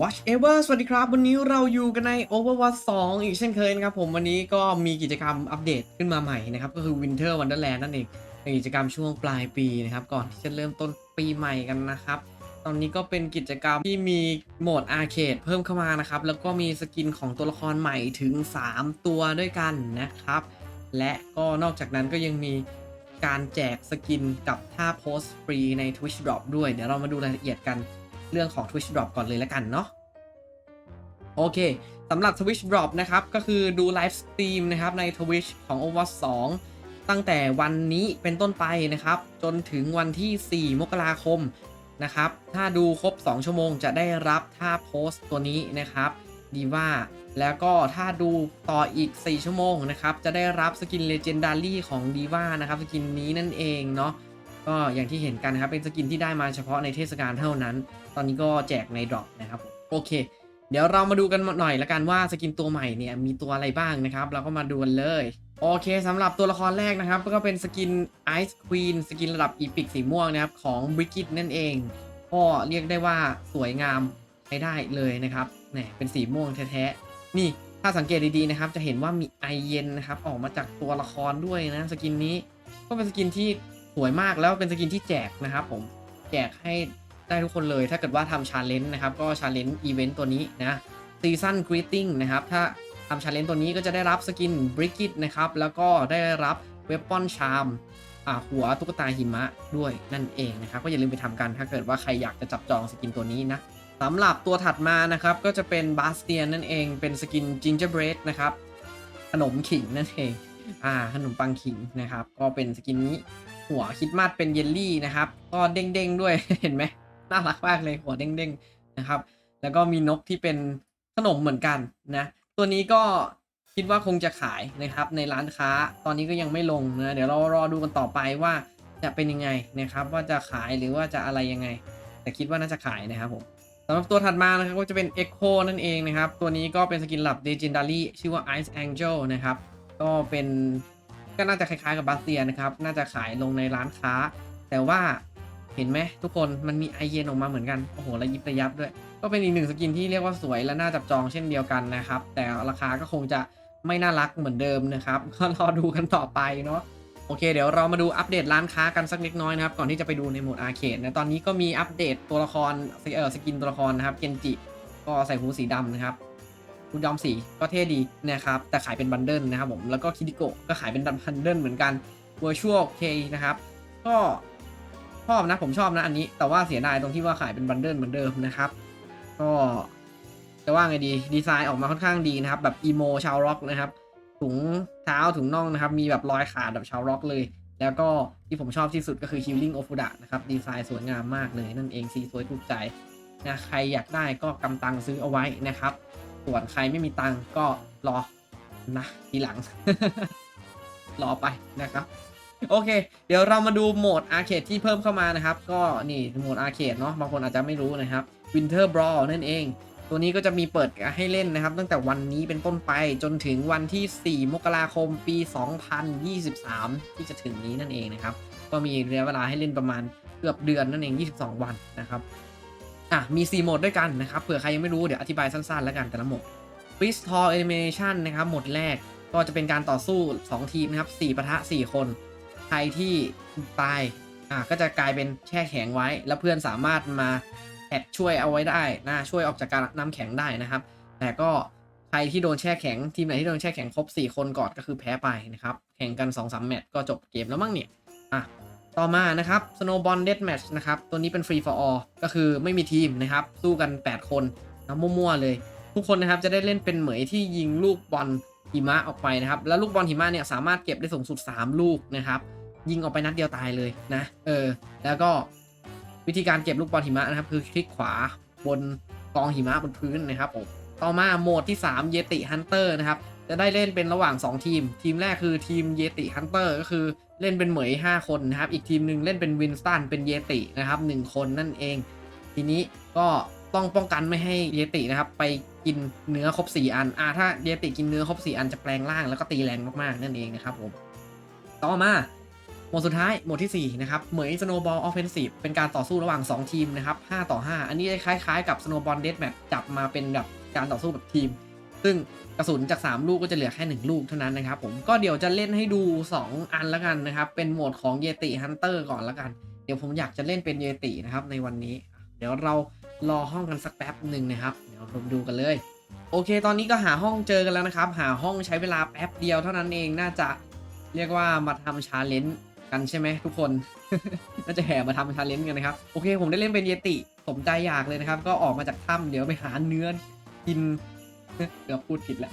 Watch Ever สวัสดีครับ วันนี้เราอยู่กันใน Overwatch 2 อีกเช่นเคยนะครับผมวันนี้ก็มีกิจกรรมอัปเดตขึ้นมาใหม่นะครับ ก็คือ Winter Wonderland นั่นเองเป็นกิจกรรมช่วงปลายปีนะครับ ก่อนที่จะเริ่มต้นปีใหม่กันนะครับ ตอนนี้ก็เป็นกิจกรรมที่มีโหมดอาร์เคดเพิ่มเข้ามานะครับ แล้วก็มีสกินของตัวละครใหม่ถึง 3 ตัวด้วยกันนะครับ และก็นอกจากนั้นก็ยังมีการแจกสกินกับท่าโพสฟรีใน Twitch Drop ด้วยเดี๋ยวเรามาดูรายละเอียดกัน เรื่องของ Twitch Drop ก่อนเลยแล้วกันเนาะโอเคสำหรับ Twitch Drop นะครับ ก็คือดูไลฟ์สตรีมนะครับใน Twitch ของ Overwatch 2 ตั้งแต่วันนี้เป็นต้นไปนะครับ จนถึงวันที่ 4 มกราคมนะครับ ถ้าดูครบ 2 ชั่วโมงจะได้รับท่าโพสต์ตัวนี้นะครับ ดีว่าแล้วก็ถ้าดูต่ออีก 4 ชั่วโมงนะครับ จะได้รับสกิน Legendary ของดีว่านะครับ สกินนี้นั่นเองเนาะ ก็อย่างที่เห็นกันนะครับเป็นสกินที่ได้มาเฉพาะในเทศกาลเท่านั้น ตอนนี้ก็แจกในดรอปนะครับโอเค เดี๋ยวเรามาดูกันหน่อยละกันว่าสกินตัวใหม่เนี่ยมีตัวอะไรบ้างนะครับ เราก็มาดูกันเลยโอเคสำหรับตัวละครแรกนะครับ ก็เป็นสกิน Ice Queen สกินระดับอีพิกสีม่วงนะครับ ของ b r i g i t นั่นเอง ก็เรียกได้ว่าสวยงามใช้ได้เลยนะครับแหมเป็นสีม่วงแท้ๆ นี่ถ้าสังเกตดีๆนะครับ จะเห็นว่ามีไอเย็นนะครับ ออกมาจากตัวละครด้วยนะ สกินนี้ก็เป็นสกินที่ สวยมากแล้วเป็นสกินที่แจกนะครับผมแจกให้ได้ทุกคนเลยถ้าเกิดว่าทำชาเลนจ์นะครับก็ชาเลนจ์อีเวนต์ตัวนี้นะซีซันกรีตติ้งนะครับถ้าทำชาเลนจ์ตัวนี้ก็จะได้รับสกินบริกิตนะครับแล้วก็ได้รับเวปอนชามอ่าหัวตุ๊กตาหิมะด้วยนั่นเองนะครับ ก็อย่าลืมไปทำกัน ถ้าเกิดว่าใครอยากจะจับจองสกินตัวนี้นะสำหรับตัวถัดมานะครับ ก็จะเป็นบาสเตียนนั่นเองเป็นสกินจิงเจอร์เบรดนะครับ ขนมขิงนั่นเองอ่าขนมปังขิงนะครับ ก็เป็นสกินนี้ หัวคิดมาดเป็นเยลลี่นะครับ ก็เด้งๆด้วย เห็นไหมน่ารักมากเลยหัวเด้งๆนะครับ แล้วก็มีนกที่เป็นขนมเหมือนกันนะ ตัวนี้ก็คิดว่าคงจะขายนะครับในร้านค้า ตอนนี้ก็ยังไม่ลงนะเดี๋ยวเรารอดูกันต่อไปว่าจะเป็นยังไงนะครับ ว่าจะขายหรือว่าจะอะไรยังไง แต่คิดว่าน่าจะขายนะครับผมสำหรับตัวถัดมานะครับก็จะเป็น Echo นั่นเองนะครับ ตัวนี้ก็เป็นสกินหลับ Legendary ชื่อว่า Ice Angel นะครับ ก็เป็น ก็น่าจะคล้ายๆกับบาสเตียนะครับ น่าจะขายลงในร้านค้า แต่ว่าเห็นไหมทุกคนมันมีไอเย็นออกมาเหมือนกัน โอ้โหระยิบระยับด้วย ก็เป็นอีกหนึ่งสกินที่เรียกว่าสวยและน่าจับจองเช่นเดียวกันนะครับ แต่ราคาก็คงจะไม่น่ารักเหมือนเดิมนะครับ ก็รอดูกันต่อไปเนาะโอเคเดี๋ยวเรามาดูอัปเดตร้านค้ากันสักเล็กน้อยนะครับ ก่อนที่จะไปดูในโหมดอาร์เคดนะตอนนี้ก็มีอัปเดตตัวละครเออสกินตัวละครนะครับเกนจิก็ใส่หูสีดำนะครับ คุณยอมสีก็เท่ดีนะครับแต่ขายเป็นบันเดิลนะครับผมแล้วก็คิดิโกก็ขายเป็นบันเดิลเหมือนกัน Virtual K นะครับก็ชอบนะผมชอบนะอันนี้ แต่ว่าเสียดายตรงที่ว่าขายเป็นบันเดิลเหมือนเดิมนะครับก็จะว่าไงดีดีไซน์ออกมาค่อนข้างดีนะครับ แบบอีโมชาวร็อกนะครับถุงเท้าถุงน่องนะครับมีแบบรอยขาดแบบชาวร็อกเลย แล้วก็ที่ผมชอบที่สุดก็คือ Healing o f u d a นะครับดีไซน์สวยงามมากเลยนั่นเองสีสวยถูกใจนะใครอยากได้ก็กำตังซื้อเอาไว้นะครับ ส่วนใครไม่มีตังค์ก็รอนะทีหลัง รอไปนะครับ โอเค เดี๋ยวเรามาดูโหมดอาร์เคดที่เพิ่มเข้ามานะครับ ก็นี่โหมดอาร์เคดเนาะบางคนอาจจะไม่รู้นะครับ Winter Brawl นั่นเอง ตัวนี้ก็จะมีเปิดให้เล่นนะครับ ตั้งแต่วันนี้เป็นต้นไปจนถึงวันที่ 4 มกราคมปี 2023 ที่จะถึงนี้นั่นเองนะครับ ก็มีระยะเวลาให้เล่นประมาณเกือบเดือนนั่นเอง 22 วันนะครับ อะมี 4 โหมดด้วยกันนะครับเผื่อใครยังไม่รู้เดี๋ยวอธิบายสั้นๆ แล้วกันแต่ละโหมด f r e e z t a l Elimination นะครับโหมดแรกก็จะเป็นการต่อสู้ 2 ทีมนะครับ4ปะทะ 4 คน ใครที่ตายอะก็จะกลายเป็นแช่แข็งไว้ แล้วเพื่อนสามารถมาแอดช่วยเอาไว้ได้นะช่วยออกจากการน้ำแข็งได้นะครับ แต่ก็ใครที่โดนแช่แข็งทีมไหนที่โดนแช่แข็งครบ 4 คนก่อนก็คือแพ้ไปนะครับแข่งกัน 2-3 แมตช์ก็จบเกมแล้วมั้งเนี่ยอะ ต่อมานะครับ Snowball Deathmatch นะครับ ตัวนี้เป็น Free for All ก็คือไม่มีทีมนะครับ สู้กัน 8 คนนะมั่วๆเลย ทุกคนนะครับจะได้เล่นเป็นเหมยที่ยิงลูกบอลหิมะออกไปนะครับ แล้วลูกบอลหิมะเนี่ยสามารถเก็บได้สูงสุด 3 ลูกนะครับ ยิงออกไปนัดเดียวตายเลยนะ เออ แล้วก็วิธีการเก็บลูกบอลหิมะนะครับ คือคลิกขวาบนกองหิมะบนพื้นนะครับผมต่อมาโหมดที่3เยติฮันเตอร์นะครับ จะได้เล่นเป็นระหว่าง 2 ทีม ทีมแรกคือทีมเยติฮันเตอร์ก็คือ เล่นเป็นเหมย5 คนนะครับ อีกทีมหนึ่งเล่นเป็นวินสตันเป็นเยตินะครับ1คนนั่นเอง ทีนี้ก็ต้องป้องกันไม่ให้เยตินะครับ ไปกินเนื้อครบ 4 อันอ่าถ้าเยติกินเนื้อครบ 4 อันจะแปลงร่างแล้วก็ตีแรงมากๆ นั่นเองนะครับผม ต่อมาโหมดสุดท้ายโหมดที่ 4 นะครับเหมย Snowball Offensive เป็นการต่อสู้ระหว่าง 2 ทีมนะครับ5ต่อ 5 อันนี้คล้ายๆ กับ Snowball Deathmatch จับมาเป็นแบบการต่อสู้แบบทีม ซึ่งกระสุนจาก 3 ลูกก็จะเหลือแค่ 1 ลูกเท่านั้นนะครับผมก็เดี๋ยวจะเล่นให้ดู 2 อันแล้วกันนะครับ เป็นโหมดของ Yeti Hunter ก่อนแล้วกัน เดี๋ยวผมอยากจะเล่นเป็น Yeti นะครับในวันนี้ เดี๋ยวเรารอห้องกันสักแป๊บหนึ่งนะครับ เดี๋ยวเราดูกันเลย โอเค ตอนนี้ก็หาห้องเจอกันแล้วนะครับ หาห้องใช้เวลาแป๊บเดียวเท่านั้นเองน่าจะเรียกว่ามาทำชาเลนจ์กันใช่ไหมทุกคนน่าจะแห่มาทำชาเลนจ์กันนะครับโอเค ผมได้เล่นเป็นเยติสมใจอยากเลยนะครับ ก็ออกมาจากถ้ำเดี๋ยวไปหาเนื้อกิน เดี๋ยวพูดผิดแล้ว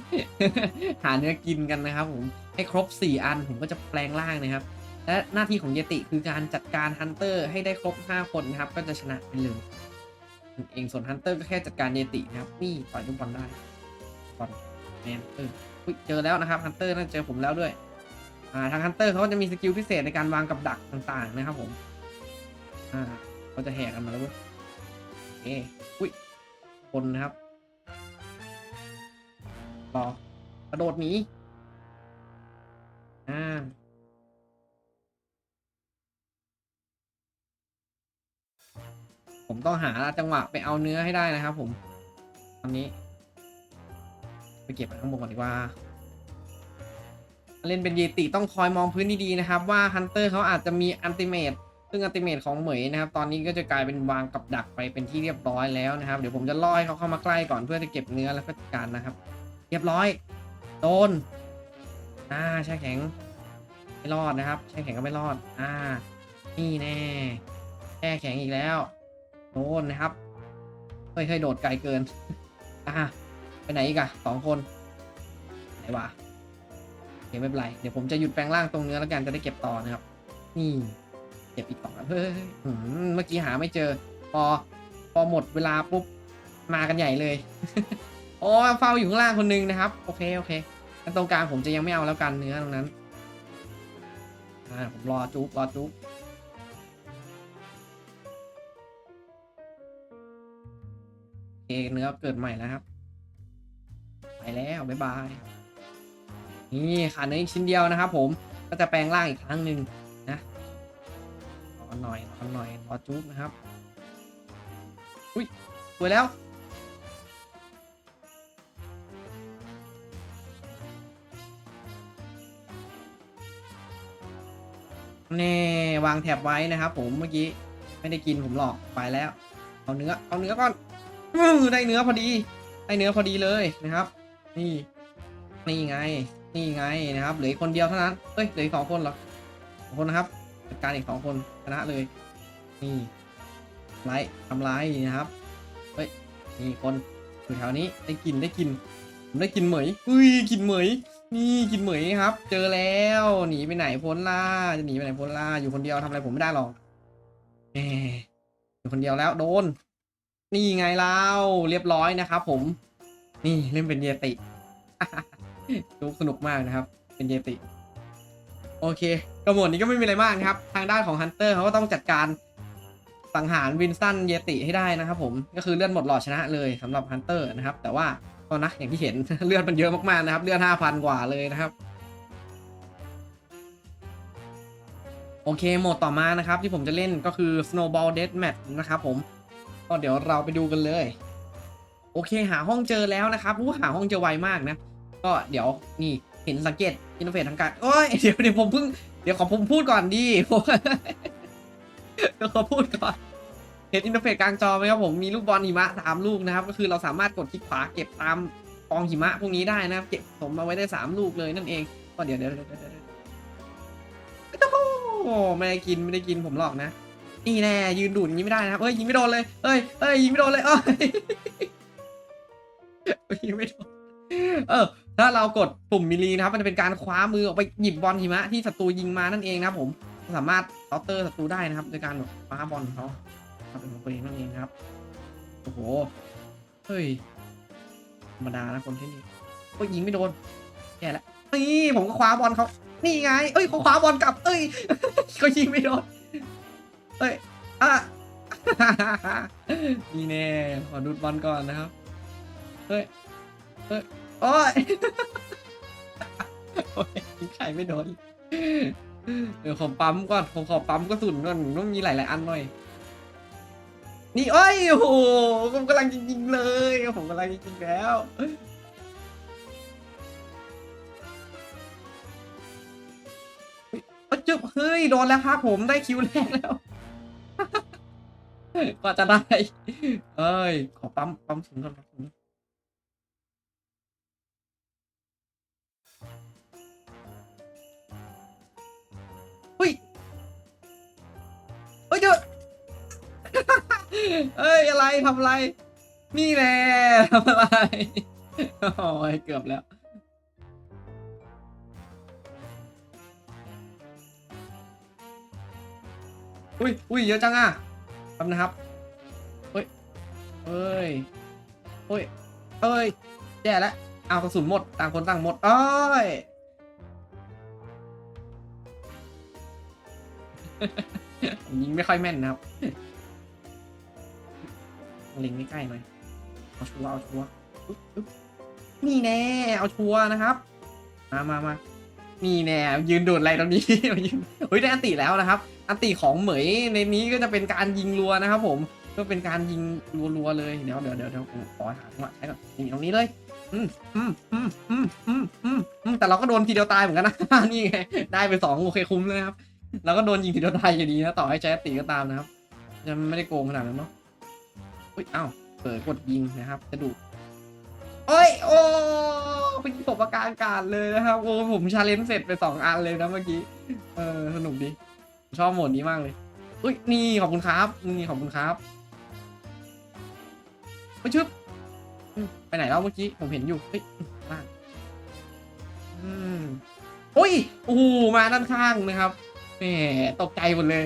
หาเนื้อกินกันนะครับผมให้ครบ 4 อันผมก็จะแปลงร่างนะครับ และหน้าที่ของเยติคือการจัดการฮันเตอร์ให้ได้ครบ 5 คนนะครับ ก็จะชนะไปเลยเองส่วนฮันเตอร์ก็แค่จัดการเยตินะครับนี่ต่อยลูกบอลได้บอลแมนเออเจอแล้วนะครับฮันเตอร์น่าจะเจอผมแล้วด้วยอ่าทางฮันเตอร์เขาจะมีสกิลพิเศษในการวางกับดักต่างๆนะครับผมอ่าเขาจะแหกกันมาแล้วเว้ยโอเคอุ้ยคนนะครับ กระโดดหนีอ่าผมต้องหาจังหวะไปเอาเนื้อให้ได้นะครับผมตอนนี้ ไปเก็บข้างบนก่อนดีกว่า เล่นเป็นเยติต้องคอยมองพื้นดีๆนะครับ ว่าฮันเตอร์เขาอาจจะมีอันติเมตซึ่งอันติเมตของเหมยนะครับ ตอนนี้ก็จะกลายเป็นวางกับดักไปเป็นที่เรียบร้อยแล้วนะครับ เดี๋ยวผมจะล่อให้เขาเข้ามาใกล้ก่อนเพื่อจะเก็บเนื้อแล้วก็จัดการนะครับ เรียบร้อย โดน อ่าแช่แข็ง ไม่รอดนะครับแช่แข็งก็ไม่รอด อ่า นี่แน่แช่แข็งอีกแล้ว โดนนะครับ เฮ้ยเฮ้ยโดดไกลเกิน อ่าไปไหนอีกอะสองคน ไหนวะโอเคไม่เป็นไร เดี๋ยวผมจะหยุดแปลงร่างตรงเนื้อแล้วกันจะได้เก็บต่อนะครับ นี่ เก็บอีกต่อเฮ้ยเมื่อกี้หาไม่เจอ พอ พอหมดเวลาปุ๊บ มากันใหญ่เลย โอ้เฝ้าอยู่ข้างล่างคนหนึงนะครับ โอเคโอเคงั้นตรงกลางผมจะยังไม่เอาแล้วกันเนื้อตรงนั้นอ่าผมรอจุ๊บรอจุ๊บโอเคเนื้อเกิดใหม่แล้วครับ ไปแล้วบ๊ายบาย นี่ขาดเนื้ออีกชิ้นเดียวนะครับผมก็จะแปลงร่างอีกครั้งหนึ่งนะรอหน่อยรอหน่อยรอจุ๊บนะครับ อุ้ยสวยแล้ว แน่วางแถบไว้นะครับ ผมเมื่อกี้ไม่ได้กินผมหรอกไปแล้ว เอาเนื้อเอาเนื้อก่อนอื้อได้เนื้อพอดีได้เนื้อพอดีเลยนะครับ นี่ นี่ไง นี่ไงนะครับเหลือคนเดียวเท่านั้นเอ้ยเหลือสองคนเหรอสองคนนะครับจัดการอีกสองคนชนะเลย นี่ไลท์ทำลายนะครับเฮ้ยนี่คนอยู่แถวนี้ได้กินได้กินผมได้กินเหมยอุ้ยกินเหมย นี่กินเหมยครับ เจอแล้วหนีไปไหนพ้นล่าจะหนีไปไหนพ้นล่าอยู่คนเดียวทำอะไรผมไม่ได้หรอกแหมอยู่คนเดียวแล้วโดน นี่ไงเล่าเรียบร้อยนะครับ ผม นี่เล่นเป็นเยติดูสนุกมากนะครับ เป็นเยติ โอเคกระหมวดนี้ก็ไม่มีอะไรมากนะครับ ทางด้านของฮันเตอร์เขาก็ต้องจัดการสังหารวินสันเยติให้ได้นะครับ ผมก็คือเลื่อดหมดหลอดชนะเลยสำหรับฮันเตอร์นะครับ แต่ว่า ก็นะอย่างที่เห็น เลือดมันเยอะมากๆนะครับ เลือดห้าพันกว่าเลยนะครับ โอเคโหมดต่อมานะครับ ที่ผมจะเล่นก็คือ Snowball Death Match นะครับผม ก็เดี๋ยวเราไปดูกันเลย โอเคหาห้องเจอแล้วนะครับอู้หาห้องเจอไวมากนะ ก็เดี๋ยวนี่เห็นสังเกตอินเทอร์เฟซทางการโอ้ยเดี๋ยวเดี๋ยวผมเพิ่งเดี๋ยวขอผมพูดก่อนดีผมเดี๋ยวขอพูดก่อน เห็นอินเทอร์เฟซกลางจอไหมครับผมมีลูกบอลหิมะสามลูกนะครับก็คือเราสามารถกดคลิกขวาเก็บตามกองหิมะพวกนี้ได้นะครับ เก็บผมมาไว้ได้สามลูกเลยนั่นเองก็เดี๋ยวเดี๋ยวเดี๋ยวเดี๋ยวโอ้ไม่ได้กินไม่ได้กินผมหรอกนะนี่แน่ยืนดูดอย่างนี้ไม่ได้นะครับเอ้ยยิงไม่โดนเลยเอ้ยเอ้ยยิงไม่โดนเลยเอ้ยยิงไม่โดนเออถ้าเรากดปุ่มมิลีนะครับ มันจะเป็นการคว้ามือออกไปหยิบบอลหิมะที่ศัตรูยิงมานั่นเองนะครับผมสามารถเคาน์เตอร์ศัตรูได้นะครับโดยการแบบคว้าบอลเขา ทำเป็นของตัวเองนั่นเองครับ โอ้โห เฮ้ย ธรรมดานะคนที่นี่ก็ยิงไม่โดนแย่แล้วนี่ผมก็คว้าบอลเขานี่ไง เอ้ยเขาคว้าบอลกลับ เอ้ยเขายิงไม่โดน เอ้ย อะนี่แน่ ขอดูดบอลก่อนนะครับ เฮ้ย เฮ้ย โอ้ยโอ้ยยิงใครไม่โดน เดี๋ยวขอปั๊มก่อน ผมขอปั๊มกระสุนก่อนต้องมีหลาย ๆ อันหน่อย นี่เอ้ยโอ้โหผมกำลังจริงๆเลยผมกำลังจริงๆแล้วเจึ๊บเฮ้ยโดนแล้วครับผมได้คิวแรกแล้วก็จะได้เอ้ยขอปั๊มปั๊มสูงก่อนครับ เอ้ยอะไรทำอะไร นี่แน่ทำอะไร โอ้ยเกือบแล้ว อุ้ยอุ้ยเยอะจังอะแป๊บนะครับเฮ้ยเฮ้ยเฮ้ยเฮ้ยแย่แล้วเอากระสุนหมด ต่างคนต่างหมดเอ้ยยิงไม่ค่อยแม่นนะครับ เล็งไม่ใกล้ไหมเอาชัวร์เอาชัวร์นี่แน่เอาชัวร์นะครับ มามามานี่แน่ยืนโดดอะไรตรงนี้ยืนเฮ้ยได้อันติแล้วนะครับ อันติของเหมยในนี้ก็จะเป็นการยิงรัวนะครับ ผมก็เป็นการยิงรัวๆเลยเดี๋ยวเดี๋ยวเดี๋ยวเดี๋ยวผมขอหาจังหวะใช้ก่อนนี่ตรงนี้เลยอืมอืมอืมอืมอืมอืมอืมแต่เราก็โดนทีเดียวตายเหมือนกันนะนี่ไงได้ไปสองโอเคคุ้มเลยครับเราก็โดนยิงทีเดียวตายอยู่ดีนะต่อให้ใช้อันติก็ตามนะครับจะไม่ได้โกงขนาดนั้นเนาะ อุ้ยอ้าวเปิดกดยิงนะครับจะดูโอ้ยโอ้เป็นประการการเลยนะครับ โอ้ผมชาเลนจ์เสร็จไปสองอันเลยนะเมื่อกี้ เออสนุกดีชอบโหมดนี้มากเลย อุ้ยนี่ขอบคุณครับนี่ขอบคุณครับไปชึบไปไหนแล้วเมื่อกี้ผมเห็นอยู่เฮ้ยล่างอืมโอ้ยโอ้โหมาด้านข้างนะครับแหมตกใจหมดเลย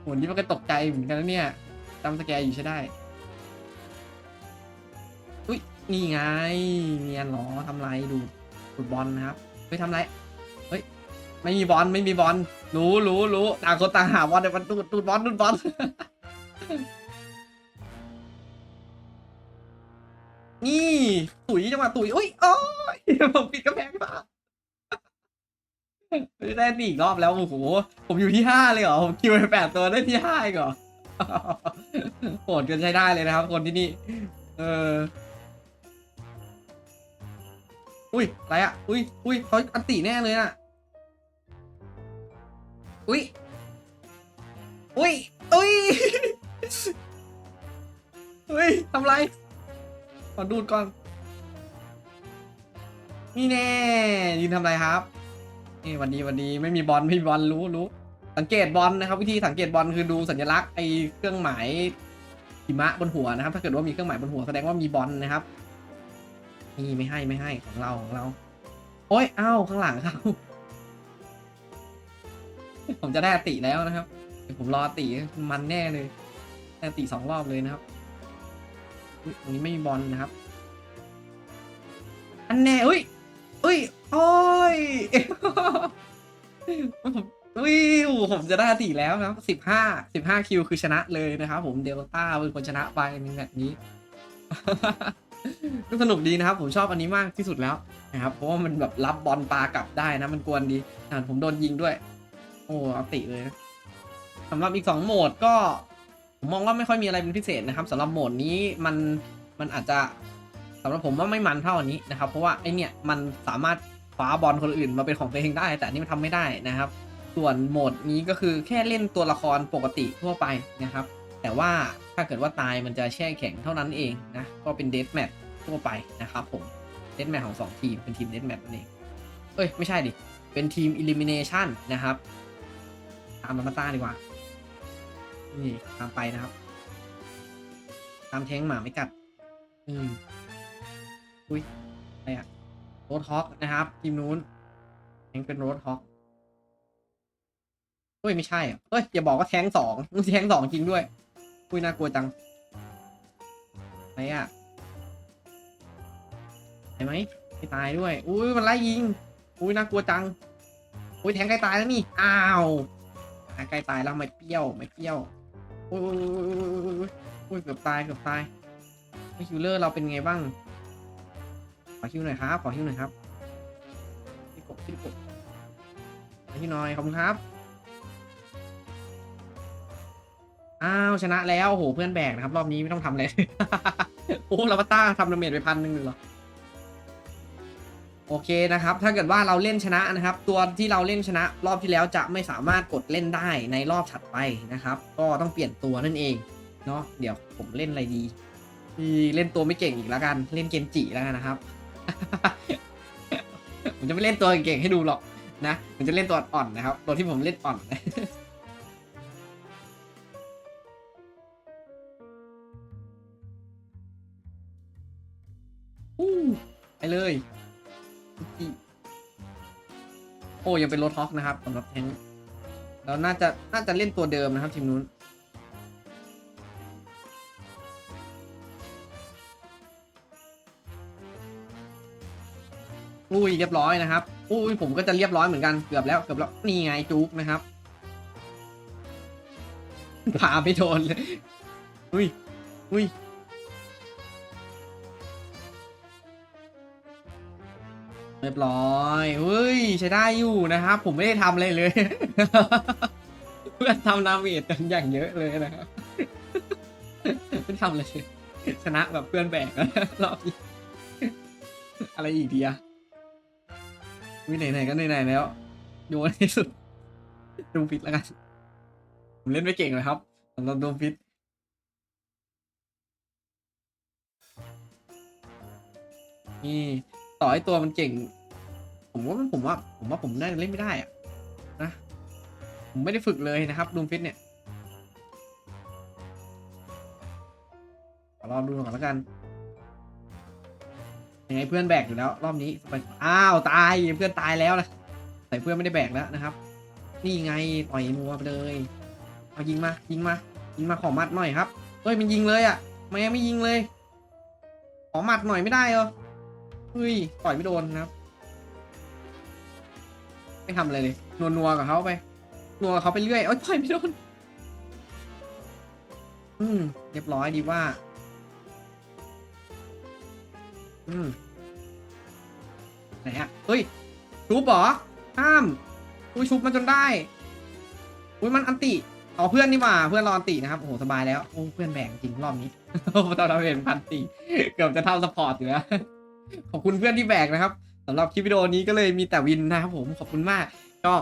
โหนี่มันก็ตกใจเหมือนกันนะเนี่ย จำสแกร์อยู่ใช่ได้ อุ้ยนี่ไงเนียนหรอทำไรดูดูดบอลนะครับเฮ้ยทำไรเฮ้ยไม่มีบอลไม่มีบอลรู้รู้รู้ต่างคนต่างหาบอลเดี๋ยวมันดูดดูดบอลดูดบอลนี่ตุ๋ยจังหวะตุ๋ยอุ้ยโอ้ยผมปิดกระแพงมาได้ตีอีกรอบแล้วโอ้โหผมอยู่ที่ห้าเลยเหรอผมคิวไปแปดตัวได้ที่ห้าอีกเหรอ โหดกันใช้ได้เลยนะครับ คนที่นี่ เออ อุ้ยอะไรอะ อุ้ยอุ้ยเขาอันติแน่เลยอะ อุ้ย อุ้ย อุ้ย อุ้ยทำไร ขอดูดก่อน นี่แน่ยืนทำไรครับ นี่วันดีวันดีไม่มีบอลไม่มีบอลรู้รู้ สังเกตบอลนะครับ วิธีสังเกตบอลคือดูสัญลักษณ์ไอเครื่องหมายหิมะบนหัวนะครับ ถ้าเกิดว่ามีเครื่องหมายบนหัวแสดงว่ามีบอลนะครับนี่ไม่ให้ไม่ให้ของเราของเรา โอ้ยเอ้าข้างหลังเขาผมจะได้อติแล้วนะครับเดี๋ยวผมรออติมันแน่เลยได้อติสองรอบเลยนะครับตรงนี้ไม่มีบอลนะครับ อันแน่อุ้ยอุ้ยโอ้ยผมอุ้ย โอ้โหผมจะได้ติแล้วนะครับสิบห้าสิบห้าคิวคือชนะเลยนะครับผมเดลต้าเป็นคนชนะไปในแบบนี้ ก็สนุกดีนะครับ ผมชอบอันนี้มากที่สุดแล้วนะครับ เพราะว่ามันแบบรับบอลปลากลับได้นะ มันกวนดีอ่าผมโดนยิงด้วย โอ้เอาติเลยนะสำหรับอีกสองโหมดก็ผมมองว่าไม่ค่อยมีอะไรเป็นพิเศษนะครับสำหรับโหมดนี้มันมันอาจจะสำหรับผมว่าไม่มันเท่าอันนี้นะครับ เพราะว่าไอเนี่ยมันสามารถคว้าบอลคนอื่นมาเป็นของตัวเองได้ แต่อันนี้มันทำไม่ได้นะครับ ส่วนโหมดนี้ก็คือแค่เล่นตัวละครปกติทั่วไปนะครับ แต่ว่าถ้าเกิดว่าตายมันจะแช่แข็งเท่านั้นเองนะ ก็เป็นเดสแมททั่วไปนะครับผมเดสแมทของ 2 ทีม เป็นทีมเดสแมทนั่นเองเอ้ย ไม่ใช่ดิ เป็นทีมอิลิมิเนชันนะครับ ตามมามาต้าดีกว่า นี่ตามไปนะครับ ตามแทงหมาไม่กัด อืมอุ้ยอะไรอะโรดฮอกนะครับ ทีมนู้นแทงเป็นโรดฮอก เฮ้ยไม่ใช่อะเฮ้ยอย่าบอกว่าแทงสองแทงสองจริงด้วยอุ้ยน่ากลัวจังไหนอะเห็นไหมไม่ตายด้วยอุ้ยมันไล่ยิงอุ้ยน่ากลัวจังอุ้ยแทงใกล้ตายแล้วนี่อ้าวแทงใกล้ตายแล้วไม่เปรี้ยวไม่เปรี้ยวอุ้ยอุ้ยอุ้ยอุ้ยอุ้ยเกือบตายเกือบตายไอคิวเลอร์เราเป็นไงบ้างขอคิวหน่อยครับขอคิวหน่อยครับพี่กบพี่กบพี่น้อยขอบคุณครับ อ้าวชนะแล้วโอ้โหเพื่อนแบกนะครับ รอบนี้ไม่ต้องทำอะไร โอ้ลาบาต้าทำดาเมจไปพันหนึ่งเลยเหรอ โอเคนะครับ ถ้าเกิดว่าเราเล่นชนะนะครับ ตัวที่เราเล่นชนะ รอบที่แล้วจะไม่สามารถกดเล่นได้ในรอบถัดไปนะครับ ก็ต้องเปลี่ยนตัวนั่นเองเนาะเดี๋ยวผมเล่นอะไรดีพี่เล่นตัวไม่เก่งอีกแล้วกัน เล่นเกมจิแล้วกันนะครับ ผมจะไม่เล่นตัวเก่งๆให้ดูหรอกนะผมจะเล่นตัวอ่อนนะครับ ตัวที่ผมเล่นอ่อน เลยโอ้ยังเป็นรถฮอกนะครับสำหรับแทงแล้วน่าจะน่าจะเล่นตัวเดิมนะครับทีมนู้นอุ้ยเรียบร้อยนะครับอุ้ยผมก็จะเรียบร้อยเหมือนกันเกือบแล้วเกือบแล้วนี่ไงจุกนะครับพาไม่โดนเลยอุ้ยอุ้ย เรียบร้อยเฮ้ยใช้ได้อยู่นะครับ ผมไม่ได้ทำอะไรเลย เพื่อนทำนาเมจกันอย่างเยอะเลยนะครับไม่ทำเลยชนะแบบเพื่อนแบกรอบนี้อะไรอีกดีอะวิไหนๆก็ไหนๆแล้วโยนที่สุดดูฟิตแล้วกัน ผมเล่นไม่เก่งเลยครับสำหรับดูฟิตนี่ ต่อให้ตัวมันเก่ง ผมว่าผมว่า ผมว่าผมน่าจะเล่นไม่ได้อะนะ ผมไม่ได้ฝึกเลยนะครับดูฟิตเนี่ยขอรอดูก่อนแล้วกันยังไงเพื่อนแบกอยู่แล้ว รอบนี้อ้าวตายเพื่อนตายแล้วนะแต่เพื่อนไม่ได้แบกแล้วนะครับ นี่ไงต่อยมัวไปเลยเอายิงมายิงมายิงมาขอมัดหน่อยครับเฮ้ยมันยิงเลยอะไม่ไม่ยิงเลย ขอมัดหน่อยไม่ได้เหรอ เฮ้ยต่อยไม่โดนนะครับ ไม่ทำอะไรเลยนัวนัวกับเขาไปนัวกับเขาไปเรื่อยเอ้ยต่อยไม่โดน อืมเรียบร้อยดีว่า อืมไหนอะเฮ้ยชุบเหรอห้ามอุ้ยชุบมาจนได้อุ้ยมันอันติเอาเพื่อนนี่ว่าเพื่อนรอนตินะครับโอ้โหสบายแล้วโอ้เพื่อนแบ่งจริงรอบนี้ตอนเราเป็นพันตีเกือบจะเท่าสปอร์ตอยู่แล้ว ขอบคุณเพื่อนที่แบกนะครับสำหรับคลิปวิดีโอนี้ก็เลยมีแต่วินนะครับผมขอบคุณมาก ก็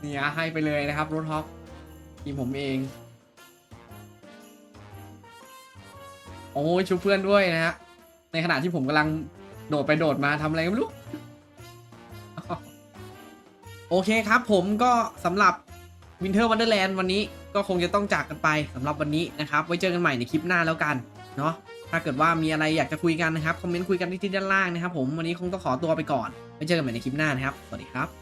เนี่ยให้ไปเลยนะครับรถฮอกทีมผมเอง โอ้ยชูเพื่อนด้วยนะฮะในขณะที่ผมกำลังโดดไปโดดมาทำอะไรก็ไม่รู้ โอเคครับผมก็สำหรับ วินเทอร์วันเดอร์แลนด์วันนี้ก็คงจะต้องจากกันไปสำหรับวันนี้นะครับ ไว้เจอกันใหม่ในคลิปหน้าแล้วกันเนาะถ้าเกิดว่ามีอะไรอยากจะคุยกันนะครับ คอมเมนต์คุยกันที่ด้านล่างนะครับผมวันนี้คงต้องขอตัวไปก่อนไว้เจอกันใหม่ในคลิปหน้านะครับสวัสดีครับ